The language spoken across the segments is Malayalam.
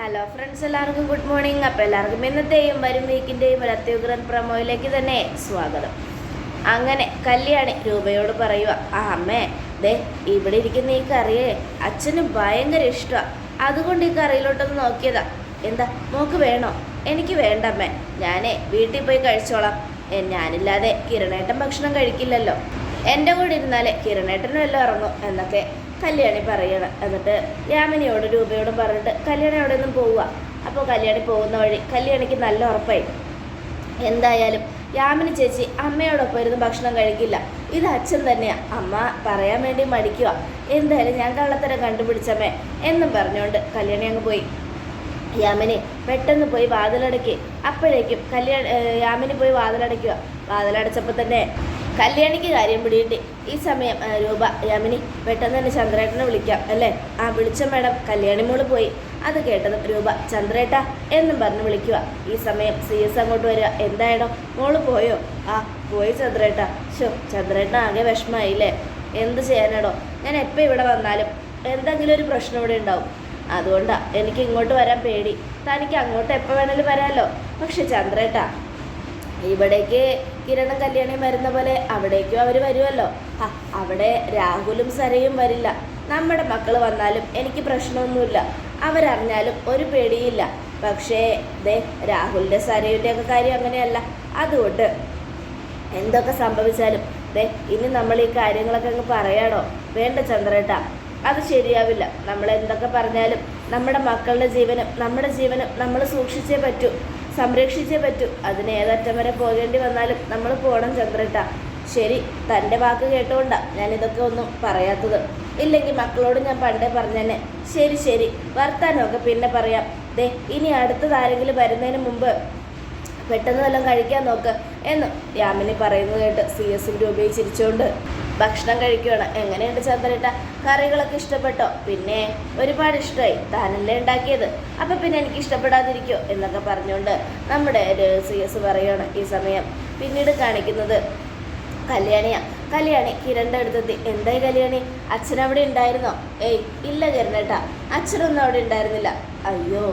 ഹലോ ഫ്രണ്ട്സ് എല്ലാവർക്കും ഗുഡ് മോർണിംഗ് അപ്പോൾ എല്ലാവർക്കും ഇന്നത്തെയും വരും വീക്കിന്റെയും ഒരു അത്യുഗ്രൻ പ്രമോയിലേക്ക് തന്നെ സ്വാഗതം. അങ്ങനെ കല്യാണി രൂപയോട് പറയുക ആ അമ്മേ ദേ ഇവിടെ ഇരിക്കുന്ന ഈ കറിയെ അച്ഛന് ഭയങ്കര ഇഷ്ടമാണ് അതുകൊണ്ട് ഈ കറിയിലോട്ടൊന്ന് നോക്കിയതാ. എന്താ മോക്ക് വേണോ? എനിക്ക് വേണ്ട അമ്മേ. ഞാനേ വീട്ടിൽ പോയി കഴിച്ചോളാം. ഞാനില്ലാതെ കിരണേട്ടൻ ഭക്ഷണം കഴിക്കില്ലല്ലോ. എന്റെ കൂടെ ഇരുന്നാലേ കിരണേട്ടനും എല്ലാം ഇറങ്ങും എന്നൊക്കെ കല്യാണി പറയണം എന്നിട്ട് യാമിനിയോട് രൂപയോടും പറഞ്ഞിട്ട് കല്യാണി അവിടെ നിന്നും പോവുക. അപ്പോൾ കല്യാണി പോകുന്ന വഴി കല്യാണിക്ക് നല്ല ഉറപ്പായി. എന്തായാലും യാമിനി ചേച്ചി അമ്മയോടൊപ്പം ഇരുന്ന് ഭക്ഷണം കഴിക്കില്ല. ഇത് അച്ഛൻ തന്നെയാണ് അമ്മ പറയാൻ വേണ്ടി മടിക്കുക എന്തായാലും ഞാൻ കള്ളത്തരം കണ്ടുപിടിച്ചമ്മേ എന്നും പറഞ്ഞുകൊണ്ട് കല്യാണി അങ്ങ് പോയി. യാമിനി പെട്ടെന്ന് പോയി വാതിലടക്കി. അപ്പോഴേക്കും കല്യാണി യാമിനി പോയി വാതിലടയ്ക്കുക. വാതിലടച്ചപ്പോൾ തന്നെ കല്യാണിക്ക് കാര്യം പിടികിട്ടി ഈ സമയം രൂപ യമിനി പെട്ടെന്ന് തന്നെ ചന്ദ്രേട്ടനെ വിളിക്കാം അല്ലേ? ആ വിളിച്ച മേഡം കല്യാണി മോൾ പോയി. അത് കേട്ടതും രൂപ ചന്ദ്രേട്ട എന്നും പറഞ്ഞ് വിളിക്കുക. ഈ സമയം സി എസ് അങ്ങോട്ട് വരിക. എന്തായാലും മോൾ പോയോ? ആ പോയി ചന്ദ്രേട്ട. ഷോ ചന്ദ്രേട്ട ആകെ വിഷമായില്ലേ എന്ത് ചെയ്യാനാടോ? ഞാൻ എപ്പോൾ ഇവിടെ വന്നാലും എന്തെങ്കിലും ഒരു പ്രശ്നം ഇവിടെ ഉണ്ടാവും. അതുകൊണ്ടാ എനിക്ക് ഇങ്ങോട്ട് വരാൻ പേടി. തനിക്ക് അങ്ങോട്ട് എപ്പോൾ വേണമെങ്കിലും വരാമല്ലോ പക്ഷെ ചന്ദ്രേട്ട ഇവിടേക്ക് കിരണം കല്യാണിയും വരുന്ന പോലെ അവിടേക്കും അവർ വരുമല്ലോ അവിടെ രാഹുലും സരയും വരില്ല. നമ്മുടെ മക്കൾ വന്നാലും എനിക്ക് പ്രശ്നമൊന്നുമില്ല. അവരറിഞ്ഞാലും ഒരു പേടിയില്ല. പക്ഷേ ദേ രാഹുലിന്റെ സരയുടെ ഒക്കെ കാര്യം അങ്ങനെയല്ല. അതുകൊണ്ട് എന്തൊക്കെ സംഭവിച്ചാലും ദേ ഇനി നമ്മൾ ഈ കാര്യങ്ങളൊക്കെ അങ്ങ് പറയാടോ? വേണ്ട ചന്ദ്രേട്ട അത് ശരിയാവില്ല. നമ്മൾ എന്തൊക്കെ പറഞ്ഞാലും നമ്മുടെ മക്കളുടെ ജീവനും നമ്മുടെ ജീവനും നമ്മൾ സൂക്ഷിച്ചേ പറ്റൂ. സംരക്ഷിച്ചേ പറ്റൂ. അതിന് ഏതറ്റം വരെ പോകേണ്ടി വന്നാലും നമ്മൾ പോകണം ചന്ദ്രട്ട. ശരി തന്റെ വാക്ക് കേട്ടുകൊണ്ടാ ഞാൻ ഇതൊക്കെ ഒന്നും പറയാത്തത്. ഇല്ലെങ്കിൽ മക്കളോട് ഞാൻ പണ്ടേ പറഞ്ഞേനെ. ശരി ശരി. വർത്താനമൊക്കെ പിന്നെ പറയാം. ദേ ഇനി അടുത്തതാരെങ്കിലും വരുന്നതിന് മുമ്പ് പെട്ടെന്ന് വല്ലതും കഴിക്കാൻ നോക്ക് എന്ന് യാമിനി പറയുന്നത് കേട്ട് സി എസിന്റെ ഉപയോഗിച്ചിരിച്ചുകൊണ്ട് ഭക്ഷണം കഴിക്കുകയാണ് എങ്ങനെയുണ്ട് ചന്ദ്രേട്ട? കറികളൊക്കെ ഇഷ്ടപ്പെട്ടോ? പിന്നെ ഒരുപാട് ഇഷ്ടമായി താനല്ലേ ഉണ്ടാക്കിയത്? അപ്പം പിന്നെ എനിക്ക് ഇഷ്ടപ്പെടാതിരിക്കോ എന്നൊക്കെ പറഞ്ഞുകൊണ്ട് നമ്മുടെ സി എസ് പറയുകയാണ് ഈ സമയം. പിന്നീട് കാണിക്കുന്നത് കല്യാണിയാ. കല്യാണി കിരണിന്റെ അടുത്തെത്തി. എന്തായി കല്യാണി? അച്ഛൻ അവിടെ ഉണ്ടായിരുന്നോ? ഏയ് ഇല്ല കിരണേട്ടാ. അച്ഛനൊന്നും അവിടെ ഉണ്ടായിരുന്നില്ല. അയ്യോ.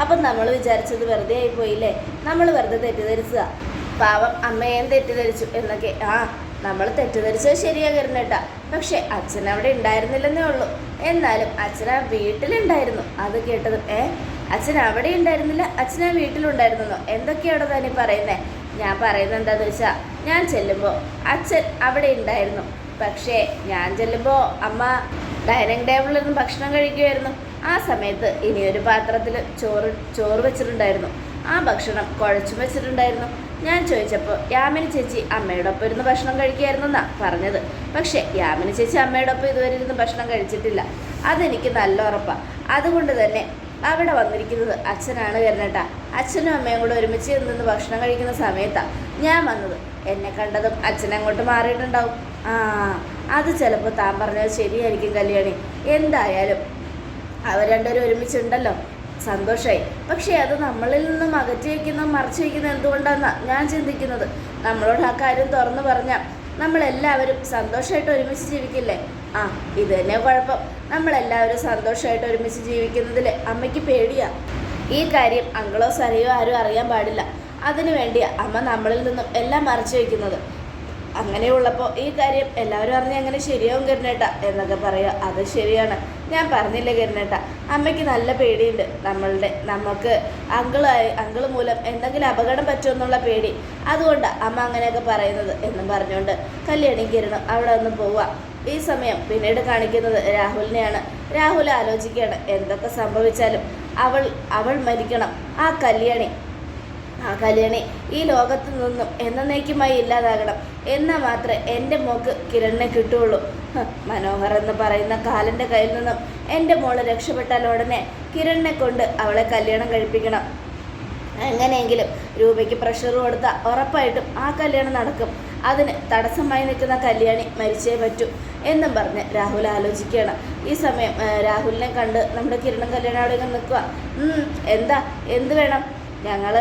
അപ്പം നമ്മൾ വിചാരിച്ചത് വെറുതെ ആയി പോയില്ലേ നമ്മൾ വെറുതെ തെറ്റിദ്ധരിച്ചതാ. പാവം അമ്മയേം തെറ്റിദ്ധരിച്ചു എന്നൊക്കെ. ആ നമ്മൾ തെറ്റിദ്ധരിച്ചത് ശരിയാ കേട്ടാ പക്ഷെ അച്ഛൻ അവിടെ ഉണ്ടായിരുന്നില്ലെന്നേ ഉള്ളൂ. എന്നാലും അച്ഛൻ ആ വീട്ടിലുണ്ടായിരുന്നു. അത് കേട്ടത് ഏ അച്ഛൻ അവിടെ ഉണ്ടായിരുന്നില്ല. അച്ഛൻ ആ വീട്ടിലുണ്ടായിരുന്നോ എന്തൊക്കെയാണോ തന്നെ പറയുന്നേ? ഞാൻ പറയുന്നത് എന്താണെന്ന് വെച്ചാൽ ഞാൻ ചെല്ലുമ്പോൾ അച്ഛൻ അവിടെ ഉണ്ടായിരുന്നു. പക്ഷേ ഞാൻ ചെല്ലുമ്പോൾ അമ്മ ഡൈനിങ് ടേബിളിൽ നിന്ന് ഭക്ഷണം കഴിക്കുമായിരുന്നു ആ സമയത്ത് ഇനിയൊരു പാത്രത്തിൽ ചോറ് ചോറ് വെച്ചിട്ടുണ്ടായിരുന്നു. ആ ഭക്ഷണം കുഴച്ചും വെച്ചിട്ടുണ്ടായിരുന്നു. ഞാൻ ചോദിച്ചപ്പോൾ യാമിനി ചേച്ചി അമ്മയോടൊപ്പം ഇരുന്ന് ഭക്ഷണം കഴിക്കുകയായിരുന്നെന്നാണ് പറഞ്ഞത്. പക്ഷേ യാമിനി ചേച്ചി അമ്മയോടൊപ്പം ഇതുവരെ ഇരുന്ന് ഭക്ഷണം കഴിച്ചിട്ടില്ല. അതെനിക്ക് നല്ല ഉറപ്പാണ് അതുകൊണ്ട് തന്നെ അവിടെ വന്നിരിക്കുന്നത് അച്ഛനാണ് കരുണേട്ടാ. അച്ഛനും അമ്മയും കൂടെ ഒരുമിച്ച് നിന്ന് ഭക്ഷണം കഴിക്കുന്ന സമയത്താണ് ഞാൻ വന്നത്. എന്നെ കണ്ടതും അച്ഛൻ അങ്ങോട്ട് മാറിയിട്ടുണ്ടാവും. ആ അത് ചിലപ്പോൾ താൻ പറഞ്ഞത് ശരിയായിരിക്കും കല്യാണി. എന്തായാലും അവർ രണ്ടുപേരും ഒരുമിച്ചുണ്ടല്ലോ. സന്തോഷമായി പക്ഷേ അത് നമ്മളിൽ നിന്നും അകറ്റി വയ്ക്കുന്ന മറച്ചു വയ്ക്കുന്ന എന്തുകൊണ്ടാണെന്നാണ് ഞാൻ ചിന്തിക്കുന്നത്? നമ്മളോട് ആ കാര്യം തുറന്നു പറഞ്ഞാൽ നമ്മളെല്ലാവരും സന്തോഷമായിട്ട് ഒരുമിച്ച് ജീവിക്കില്ലേ? ആ ഇത് തന്നെ കുഴപ്പം. നമ്മളെല്ലാവരും സന്തോഷമായിട്ട് ഒരുമിച്ച് ജീവിക്കുന്നതിൽ അമ്മയ്ക്ക് പേടിയാ. ഈ കാര്യം അങ്കിളോ സരയോ ആരും അറിയാൻ പാടില്ല. അതിനു വേണ്ടിയാണ് അമ്മ നമ്മളിൽ നിന്നും എല്ലാം മറച്ചു വയ്ക്കുന്നത്. അങ്ങനെയുള്ളപ്പോൾ ഈ കാര്യം എല്ലാവരും അറിഞ്ഞ് അങ്ങനെ ശരിയാവും കരുണേട്ട എന്നൊക്കെ പറയുക. അത് ശരിയാണ്. ഞാൻ പറഞ്ഞില്ല കരുണേട്ട അമ്മയ്ക്ക് നല്ല പേടിയുണ്ട്. നമ്മളുടെ നമുക്ക് അങ്കിളായി അങ്കിൾ മൂലം എന്തെങ്കിലും അപകടം പറ്റുമെന്നുള്ള പേടി. അതുകൊണ്ട് അമ്മ അങ്ങനെയൊക്കെ പറയുന്നത് എന്നും പറഞ്ഞുകൊണ്ട് കല്യാണി കിരണം അവിടെ ഒന്ന് പോവാം. ഈ സമയം പിന്നീട് കാണിക്കുന്നത് രാഹുലിനെയാണ്. രാഹുൽ ആലോചിക്കുകയാണ് എന്തൊക്കെ സംഭവിച്ചാലും അവൾ അവൾ മരിക്കണം. ആ കല്യാണി ആ കല്യാണി ഈ ലോകത്തു നിന്നും എന്നേക്കുമായി ഇല്ലാതാകണം. എന്നാൽ മാത്രമേ എന്റെ മോക്ക് കിരണിനെ കിട്ടുകയുള്ളൂ മനോഹർ എന്ന് പറയുന്ന കാലന്റെ കയ്യിൽ നിന്നും എന്റെ മോൾ രക്ഷപ്പെട്ടാൽ ഉടനെ കിരണിനെ കൊണ്ട് അവളെ കല്യാണം കഴിപ്പിക്കണം. എങ്ങനെയെങ്കിലും രൂപയ്ക്ക് പ്രഷർ കൊടുത്താൽ ഉറപ്പായിട്ടും ആ കല്യാണം നടക്കും. അതിന് തടസ്സമായി നിൽക്കുന്ന കല്യാണി മരിച്ചേ പറ്റൂ എന്നും പറഞ്ഞ് രാഹുൽ ആലോചിക്കുകയാണ്. ഈ സമയം രാഹുലിനെ കണ്ട് നമ്മുടെ കിരണം കല്യാണം അവിടെ നിൽക്കുക എന്താ? എന്ത് വേണം? ഞങ്ങൾ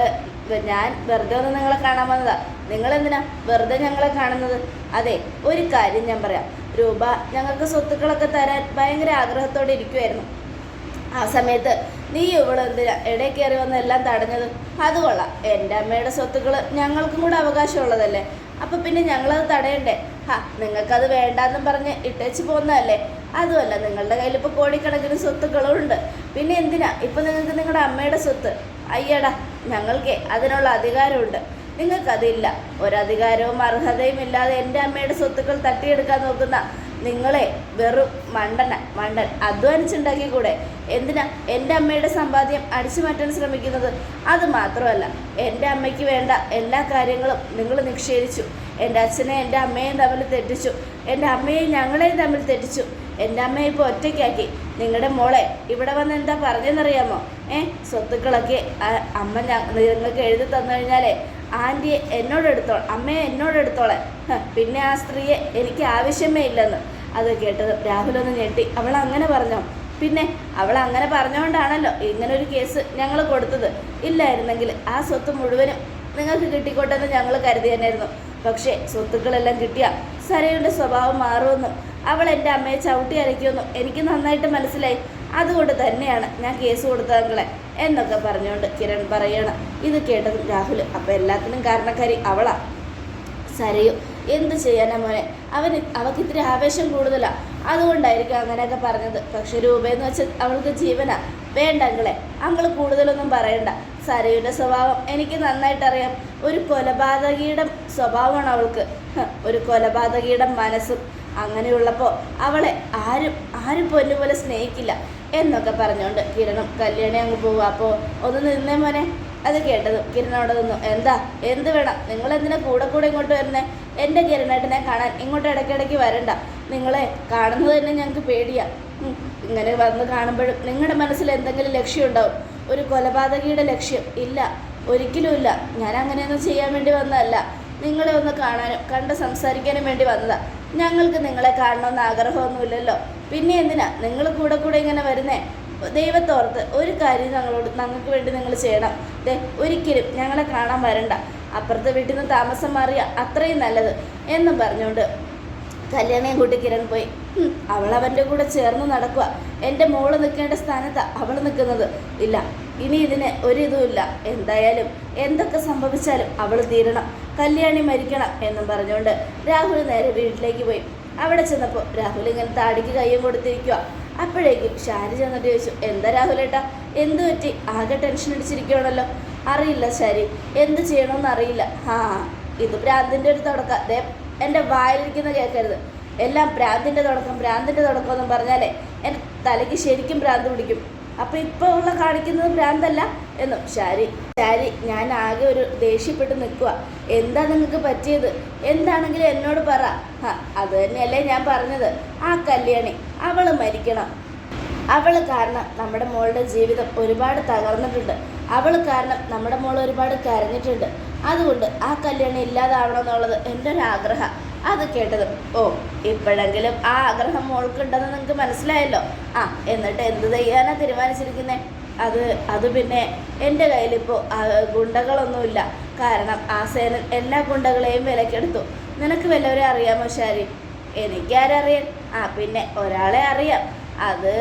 ഞാൻ വെറുതെ ഒന്ന് നിങ്ങളെ കാണാൻ വന്നതാ. നിങ്ങൾ എന്തിനാ വെറുതെ ഞങ്ങളെ കാണുന്നത്? അതെ ഒരു കാര്യം ഞാൻ പറയാം. രൂപ ഞങ്ങൾക്ക് സ്വത്തുക്കളൊക്കെ തരാൻ ഭയങ്കര ആഗ്രഹത്തോടെ ഇരിക്കുമായിരുന്നു ആ സമയത്ത് നീ ഇവിടെ എന്തിനാ ഇടയിൽ കയറി വന്ന് എല്ലാം തടഞ്ഞത്? അത് കൊള്ളാം. എന്റെ അമ്മയുടെ സ്വത്തുക്കൾ ഞങ്ങൾക്കും കൂടെ അവകാശമുള്ളതല്ലേ? അപ്പം പിന്നെ ഞങ്ങളത് തടയണ്ടേ? ഹാ നിങ്ങൾക്കത് വേണ്ടാന്നും പറഞ്ഞ് ഇട്ടേച്ച് പോകുന്നതല്ലേ അതുമല്ല നിങ്ങളുടെ കയ്യിൽ ഇപ്പോൾ കോടിക്കണക്കിന് സ്വത്തുക്കളും ഉണ്ട്. പിന്നെ എന്തിനാ ഇപ്പം നിങ്ങൾക്ക് നിങ്ങളുടെ അമ്മയുടെ സ്വത്ത്? അയ്യടാ ഞങ്ങൾക്ക് അതിനുള്ള അധികാരമുണ്ട്. നിങ്ങൾക്കതില്ല. ഒരധികാരവും അർഹതയും ഇല്ലാതെ എന്റെ അമ്മയുടെ സ്വത്തുക്കൾ തട്ടിയെടുക്കാൻ നോക്കുന്ന നിങ്ങളെ വെറും മണ്ടന മണ്ടൻ അധ്വാനിച്ചുണ്ടാക്കി കൂടെ എന്തിനാ എന്റെ അമ്മയുടെ സമ്പാദ്യം അടിച്ചു മാറ്റാൻ ശ്രമിക്കുന്നത്? അത് മാത്രമല്ല എന്റെ അമ്മയ്ക്ക് വേണ്ട എല്ലാ കാര്യങ്ങളും നിങ്ങൾ നിക്ഷേപിച്ചു. എന്റെ അച്ഛനെ എന്റെ അമ്മയും തമ്മിൽ തെറ്റിച്ചു. എന്റെ അമ്മയെയും ഞങ്ങളെയും തമ്മിൽ തെറ്റിച്ചു. എന്റെ അമ്മയെ ഇപ്പോൾ ഒറ്റയ്ക്കാക്കി. നിങ്ങളുടെ മോളെ ഇവിടെ വന്ന് എന്താ പറഞ്ഞെന്നറിയാമോ? ഏ സ്വത്തുക്കളൊക്കെ അമ്മ നിങ്ങൾക്ക് എഴുതി തന്നു കഴിഞ്ഞാലേ ആന്റി എന്നോട് എടുത്തോ അമ്മയെ എന്നോടെടുത്തോളെ പിന്നെ ആ സ്ത്രീയെ എനിക്ക് ആവശ്യമേ ഇല്ലെന്ന്. അത് കേട്ടത് രാഹുലൊന്ന് ഞെട്ടി. അവൾ അങ്ങനെ പറഞ്ഞോ? പിന്നെ അവൾ അങ്ങനെ പറഞ്ഞുകൊണ്ടാണല്ലോ ഇങ്ങനൊരു കേസ് ഞങ്ങൾ കൊടുത്തത്. ഇല്ലായിരുന്നെങ്കിൽ ആ സ്വത്ത് മുഴുവനും നിങ്ങൾക്ക് കിട്ടിക്കോട്ടെന്ന് ഞങ്ങൾ കരുതി തന്നെയായിരുന്നു പക്ഷേ സ്വത്തുക്കളെല്ലാം കിട്ടിയ സരയുടെ സ്വഭാവം മാറുമെന്നും അവൾ എന്റെ അമ്മയെ ചവിട്ടി അരയ്ക്കുമെന്നും എനിക്ക് നന്നായിട്ട് മനസ്സിലായി. അതുകൊണ്ട് തന്നെയാണ് ഞാൻ കേസ് കൊടുത്തതെങ്കിലെ എന്നൊക്കെ പറഞ്ഞുകൊണ്ട് കിരൺ പറയാണ്. ഇത് കേട്ടതും രാഹുൽ. അപ്പോൾ എല്ലാത്തിനും കാരണക്കാരി അവളാ. സരയു എന്ത് ചെയ്യാനാ മോനെ? അവന് അവൾക്ക് ഇത്തിരി ആവേശം കൂടുതലാണ് അതുകൊണ്ടായിരിക്കും അങ്ങനെയൊക്കെ പറഞ്ഞത്. പക്ഷെ രൂപയെന്ന് വെച്ചാൽ അവൾക്ക് ജീവനാ. വേണ്ട അങ്കിളെ അങ്കിൾ കൂടുതലൊന്നും പറയണ്ട. സരയുടെ സ്വഭാവം എനിക്ക് നന്നായിട്ട് അറിയാം ഒരു കൊലപാതകിയുടെ സ്വഭാവമാണ് അവൾക്ക്. ഒരു കൊലപാതകിയുടെ മനസ്സും. അങ്ങനെയുള്ളപ്പോൾ അവളെ ആരും ആരും പൊന്നു പോലെ സ്നേഹിക്കില്ല എന്നൊക്കെ പറഞ്ഞുകൊണ്ട് കിരണം കല്യാണി അങ്ങ് പോവുക അപ്പോൾ ഒന്ന് നിന്നേ മോനെ. അത് കേട്ടത് കിരൺ അവിടെ നിന്നു. എന്താ? എന്ത് വേണം? നിങ്ങൾ എന്തിനാ കൂടെ കൂടെ ഇങ്ങോട്ട് വരുന്നേ? എന്റെ കിരണേട്ടനെ കാണാൻ ഇങ്ങോട്ട് ഇടയ്ക്കിടയ്ക്ക് വരണ്ട. നിങ്ങളെ കാണുന്നത് തന്നെ ഞങ്ങൾക്ക് പേടിയാ. ഇങ്ങനെ വന്ന് കാണുമ്പോഴും നിങ്ങളുടെ മനസ്സിൽ എന്തെങ്കിലും ലക്ഷ്യം ഉണ്ടാവും. ഒരു കൊലപാതകിയുടെ ലക്ഷ്യം. ഇല്ല ഒരിക്കലും ഇല്ല. ഞാൻ അങ്ങനെയൊന്നും ചെയ്യാൻ വേണ്ടി വന്നതല്ല. നിങ്ങളെ ഒന്ന് കാണാനും കണ്ട് സംസാരിക്കാനും വേണ്ടി വന്നതാ. ഞങ്ങൾക്ക് നിങ്ങളെ കാണണമെന്ന് ആഗ്രഹമൊന്നുമില്ലല്ലോ. പിന്നെ എന്തിനാ? നിങ്ങൾ കൂടെ കൂടെ ഇങ്ങനെ വരുന്നേ? ദൈവത്തോർത്ത് ഒരു കാര്യം ഞങ്ങളോട് ഞങ്ങൾക്ക് വേണ്ടി നിങ്ങൾ ചെയ്യണം. ദേ ഒരിക്കലും ഞങ്ങളെ കാണാൻ വരണ്ട. അപ്പുറത്തെ വീട്ടിൽ നിന്ന് താമസം മാറിയ അത്രയും നല്ലത് എന്നും പറഞ്ഞുകൊണ്ട് കല്യാണയും കൂട്ടി കിരൺ പോയി. അവൾ അവന്റെ കൂടെ ചേർന്ന് നടക്കുക എന്റെ മോൾ നിൽക്കേണ്ട സ്ഥാനത്താണ് അവൾ നിൽക്കുന്നത്. ഇല്ല ഇനി ഇതിന് ഒരിതുമില്ല. എന്തായാലും എന്തൊക്കെ സംഭവിച്ചാലും അവൾ തീരണം. കല്യാണി മരിക്കണം എന്നും പറഞ്ഞുകൊണ്ട് രാഹുൽ നേരെ വീട്ടിലേക്ക് പോയി. അവിടെ ചെന്നപ്പോൾ രാഹുൽ ഇങ്ങനെ താടിക്ക് കയ്യും കൊടുത്തിരിക്കുക അപ്പോഴേക്കും ഷാരി ചെന്നിട്ട് ചോദിച്ചു എന്താ രാഹുലേട്ടാ എന്ത് പറ്റി? ആകെ ടെൻഷൻ അടിച്ചിരിക്കുകയാണല്ലോ അറിയില്ല ശരി എന്ത് ചെയ്യണമെന്ന് അറിയില്ല. ആ ഇത് ഭ്രാന്തിന്റെ ഒരു തുടക്കം. ദേ എന്റെ വായിലിരിക്കുന്ന കേൾക്കരുത്. എല്ലാം ഭ്രാന്തിന്റെ തുടക്കം ഭ്രാന്തിന്റെ തുടക്കം എന്നും പറഞ്ഞാലേ എന്റെ തലയ്ക്ക് ശരിക്കും പ്രാന്ത് പിടിക്കും. അപ്പോൾ ഇപ്പോൾ ഉള്ള കാണിക്കുന്നത് ഭ്രാന്തല്ല എന്നും. ശാരി ശാരി. ഞാൻ ആകെ ഒരു ദേഷ്യപ്പെട്ട് നിൽക്കുക എന്താ നിങ്ങൾക്ക് പറ്റിയത്? എന്താണെങ്കിലും എന്നോട് പറ. അത് തന്നെയല്ലേ ഞാൻ പറഞ്ഞത്. ആ കല്യാണി അവൾ മരിക്കണം. അവൾ കാരണം നമ്മുടെ മോളുടെ ജീവിതം ഒരുപാട് തകർന്നിട്ടുണ്ട്. അവൾ കാരണം നമ്മുടെ മോൾ ഒരുപാട് കരഞ്ഞിട്ടുണ്ട്. അതുകൊണ്ട് ആ കല്യാണം ഇല്ലാതാവണം എന്നുള്ളത് എന്റെ ഒരു ആഗ്രഹം അത് കേട്ടത്. ഓ ഇപ്പോഴെങ്കിലും ആ ആഗ്രഹം മോൾക്കുണ്ടെന്ന് നിങ്ങൾക്ക് മനസ്സിലായല്ലോ. ആ എന്നിട്ട് എന്ത് ചെയ്യാനാണ് തീരുമാനിച്ചിരിക്കുന്നത് അത് അത് പിന്നെ എന്റെ കയ്യിലിപ്പോൾ ഗുണ്ടകളൊന്നുമില്ല. കാരണം ആ സേനൻ എല്ലാ ഗുണ്ടകളെയും വിലക്കെടുത്തു. നിനക്ക് വല്ലവരെ അറിയാമോ ശാരി എനിക്കാരറിയാൻ ആ പിന്നെ ഒരാളെ അറിയാം. അത്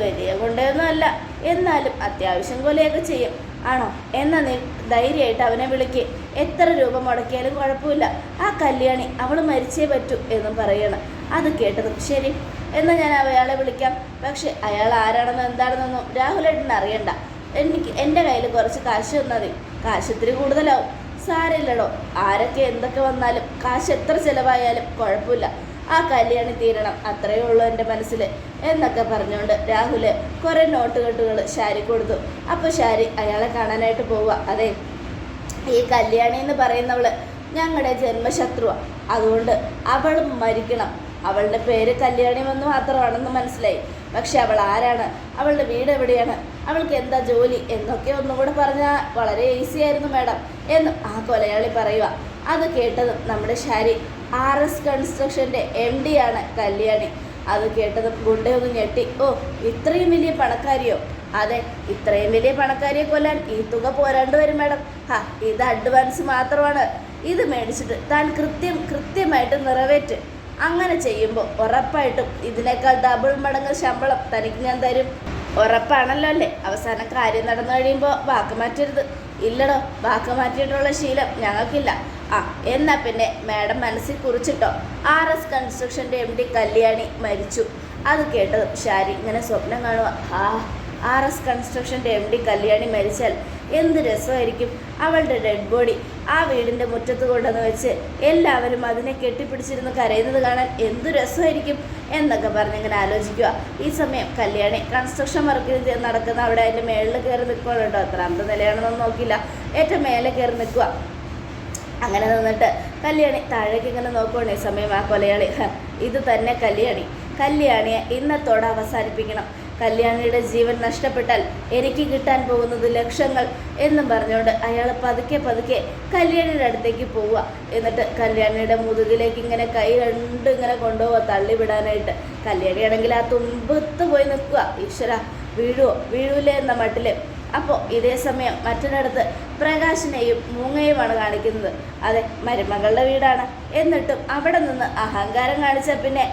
വലിയ ഗുണ്ടയൊന്നുമല്ല. എന്നാലും അത്യാവശ്യം കൊലയൊക്കെ ചെയ്യും. ആണോ? എന്ന നീ ധൈര്യമായിട്ട് അവനെ വിളിക്ക്. എത്ര രൂപ മുടക്കിയാലും കുഴപ്പമില്ല. ആ കല്യാണി അവൾ മരിച്ചേ പറ്റൂ എന്നും പറയണം. അത് കേട്ടതും ശരി. എന്നാൽ ഞാൻ അയാളെ വിളിക്കാം. പക്ഷെ അയാൾ ആരാണെന്നും എന്താണെന്നൊന്നും രാഹുലേട്ടൻ അറിയണ്ട. എനിക്ക് എന്റെ കയ്യിൽ കുറച്ച് കാശ് തന്നാൽ മതി. കാശ് ഇത്തിരി കൂടുതലാവും. സാരമില്ലടോ. ആരൊക്കെ എന്തൊക്കെ വന്നാലും കാശ് എത്ര ചിലവായാലും കുഴപ്പമില്ല. ആ കല്യാണി തീരണം. അത്രയേ ഉള്ളൂ എന്റെ മനസ്സിൽ എന്നൊക്കെ പറഞ്ഞുകൊണ്ട് രാഹുൽ കുറേ നോട്ട് കെട്ടുകൾ ഷാരി കൊടുത്തു. അപ്പോൾ ഷാരി അയാളെ കാണാനായിട്ട് പോവുക അതെ ഈ കല്യാണി എന്ന് പറയുന്നവൾ ഞങ്ങളുടെ ജന്മശത്രുവാണ് അതുകൊണ്ട് അവൾ മരിക്കണം. അവളുടെ പേര് കല്യാണി എന്ന് മാത്രമാണെന്ന് മനസ്സിലായി. പക്ഷെ അവൾ ആരാണ്? അവളുടെ വീട് എവിടെയാണ്? അവൾക്ക് എന്താ ജോലി? എന്നൊക്കെ ഒന്നുകൂടെ പറഞ്ഞാൽ വളരെ ഈസി ആയിരുന്നു മാഡം എന്നും ആ കൊലയാളി പറയുക അത് കേട്ടതും നമ്മുടെ ഷാരി ആർ എസ് കൺസ്ട്രക്ഷന്റെ എം ഡി ആണ് കല്യാണി. അത് കേട്ടത് ഗുണ്ടയൊന്ന് ഞെട്ടി. ഓ ഇത്രയും വലിയ പണക്കാരിയോ? അതെ ഇത്രയും വലിയ പണക്കാരിയെ കൊല്ലാൻ ഈ തുക പോരാണ്ട് വരും മാഡം. ഹാ ഇത് അഡ്വാൻസ് മാത്രമാണ്. ഇത് മേടിച്ചിട്ട് താൻ കൃത്യം കൃത്യമായിട്ട് നിറവേറ്റ്. അങ്ങനെ ചെയ്യുമ്പോൾ ഉറപ്പായിട്ടും ഇതിനേക്കാൾ ഡബിൾ മടങ്ങ് ശമ്പളം തനിക്ക് ഞാൻ തരും. ഉറപ്പാണല്ലോ അല്ലേ? അവസാന കാര്യം നടന്നു കഴിയുമ്പോൾ വാക്ക് മാറ്റരുത്. ഇല്ലടോ വാക്ക് മാറ്റിയിട്ടുള്ള ശീലം ഞങ്ങൾക്കില്ല. ആ എന്നാ പിന്നെ മാഡം മനസ്സിൽ കുറിച്ചിട്ടോ? ആർ എസ് കൺസ്ട്രക്ഷന്റെ എം ഡി കല്യാണി മരിച്ചു. അത് കേട്ടത് ഷാരി ഇങ്ങനെ സ്വപ്നം കാണുക ആ ആർ എസ് കൺസ്ട്രക്ഷന്റെ എം ഡി കല്യാണി മരിച്ചാൽ എന്ത് രസമായിരിക്കും? അവളുടെ ഡെഡ് ബോഡി ആ വീടിന്റെ മുറ്റത്ത് കൊണ്ടുവന്ന് വെച്ച് എല്ലാവരും അതിനെ കെട്ടിപ്പിടിച്ചിരുന്ന് കരയുന്നത് കാണാൻ എന്ത് രസമായിരിക്കും എന്നൊക്കെ പറഞ്ഞിങ്ങനെ ആലോചിക്കുക ഈ സമയം കല്യാണി കൺസ്ട്രക്ഷൻ വർക്കിൽ നടക്കുന്ന അവിടെ അതിന്റെ മേളിൽ കയറി നിൽക്കുകയാണ് അത്ര അന്ത നിലയാണെന്നൊന്നും നോക്കില്ല ഏറ്റവും മേലെ കയറി നിൽക്കുക അങ്ങനെ നിന്നിട്ട് കല്യാണി താഴേക്ക് ഇങ്ങനെ നോക്കുവാണ് സമയം ആ കൊലയാളി. ഇത് തന്നെ കല്യാണി. കല്യാണിയെ ഇന്നത്തോടെ അവസാനിപ്പിക്കണം. കല്യാണിയുടെ ജീവൻ നഷ്ടപ്പെട്ടാൽ എനിക്ക് കിട്ടാൻ പോകുന്നത് ലക്ഷങ്ങൾ എന്നും പറഞ്ഞുകൊണ്ട് അയാൾ പതുക്കെ പതുക്കെ കല്യാണിയുടെ അടുത്തേക്ക് പോവുക. എന്നിട്ട് കല്യാണിയുടെ മുതുകിലേക്ക് ഇങ്ങനെ കൈ രണ്ട് ഇങ്ങനെ കൊണ്ടുപോവുക തള്ളിവിടാനായിട്ട്. കല്യാണിയാണെങ്കിൽ ആ തുമ്പത്ത് പോയി നിൽക്കുക. ഈശ്വര വീഴുവോ വീഴൂലേ എന്ന മട്ടിൽ. അപ്പോൾ ഇതേ സമയം മറ്റൊരിടത്ത് പ്രകാശിനെയും മൂങ്ങയുമാണ് കാണിക്കുന്നത്. അതെ മരുമകളുടെ വീടാണ്. എന്നിട്ടും അവിടെ നിന്ന് അഹങ്കാരം കാണിച്ച പിന്നെ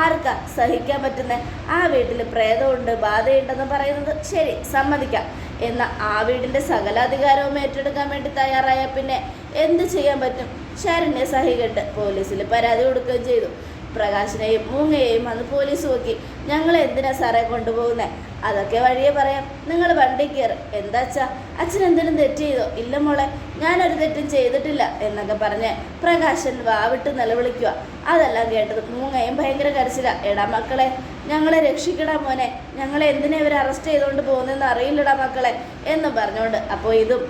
ആർക്കാ സഹിക്കാൻ പറ്റുന്ന? ആ വീട്ടിൽ പ്രേതമുണ്ട് ബാധയുണ്ടെന്ന് പറയുന്നത് ശരി സമ്മതിക്കാം. എന്നാൽ ആ വീടിന്റെ സകലാധികാരവും ഏറ്റെടുക്കാൻ വേണ്ടി തയ്യാറായ പിന്നെ എന്ത് ചെയ്യാൻ പറ്റും? ശരണ്യ സഹികെട്ട് പോലീസിൽ പരാതി കൊടുക്കുകയും ചെയ്തു. പ്രകാശിനെയും മൂങ്ങയെയും അന്ന് പോലീസ് നോക്കി. ഞങ്ങൾ എന്തിനാ സാറേ കൊണ്ടുപോകുന്നേ? അതൊക്കെ വഴിയെ പറയാം. നിങ്ങൾ വണ്ടി കയറി എന്താച്ചാ അച്ഛൻ എന്തിനും തെറ്റ് ചെയ്തോ? ഇല്ല മോളെ ഞാനൊരു തെറ്റും ചെയ്തിട്ടില്ല എന്നൊക്കെ പറഞ്ഞ് പ്രകാശൻ വാവിട്ട് നിലവിളിക്കുക അതെല്ലാം കേട്ടത് മൂങ്ങയും ഭയങ്കര കരച്ചില. എടാ മക്കളെ ഞങ്ങളെ രക്ഷിക്കടാ മോനെ. ഞങ്ങളെ എന്തിനാ ഇവർ അറസ്റ്റ് ചെയ്തുകൊണ്ട് പോകുന്നതെന്ന് അറിയില്ലടാ മക്കളെ എന്ന് പറഞ്ഞുകൊണ്ട് അപ്പോൾ ഇതും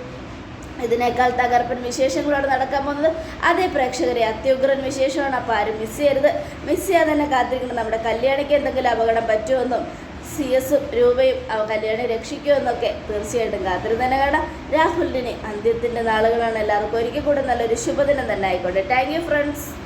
ഇതിനേക്കാൾ തകർപ്പൻ വിശേഷങ്ങളോട് നടക്കാൻ പോകുന്നത് അതേ പ്രേക്ഷകരെ അത്യുഗ്രൻ വിശേഷമാണ്. അപ്പോൾ ആരും മിസ് ചെയ്യരുത്. മിസ് ചെയ്യാതെ തന്നെ കാത്തിരിക്കണം. നമ്മുടെ കല്യാണിക്ക് എന്തെങ്കിലും അപകടം പറ്റുമെന്നും സി എസും രൂപയും അവ കല്യാണി രക്ഷിക്കുമെന്നൊക്കെ തീർച്ചയായിട്ടും കാത്തിരുന്ന് തന്നെ കാണാം. രാഹുലിന് അന്ത്യത്തിന്റെ നാളുകളാണ്. എല്ലാവർക്കും ഒരിക്കൽ കൂടെ നല്ലൊരു ശുഭദിനം തന്നെ ആയിക്കോട്ടെ. Thank you friends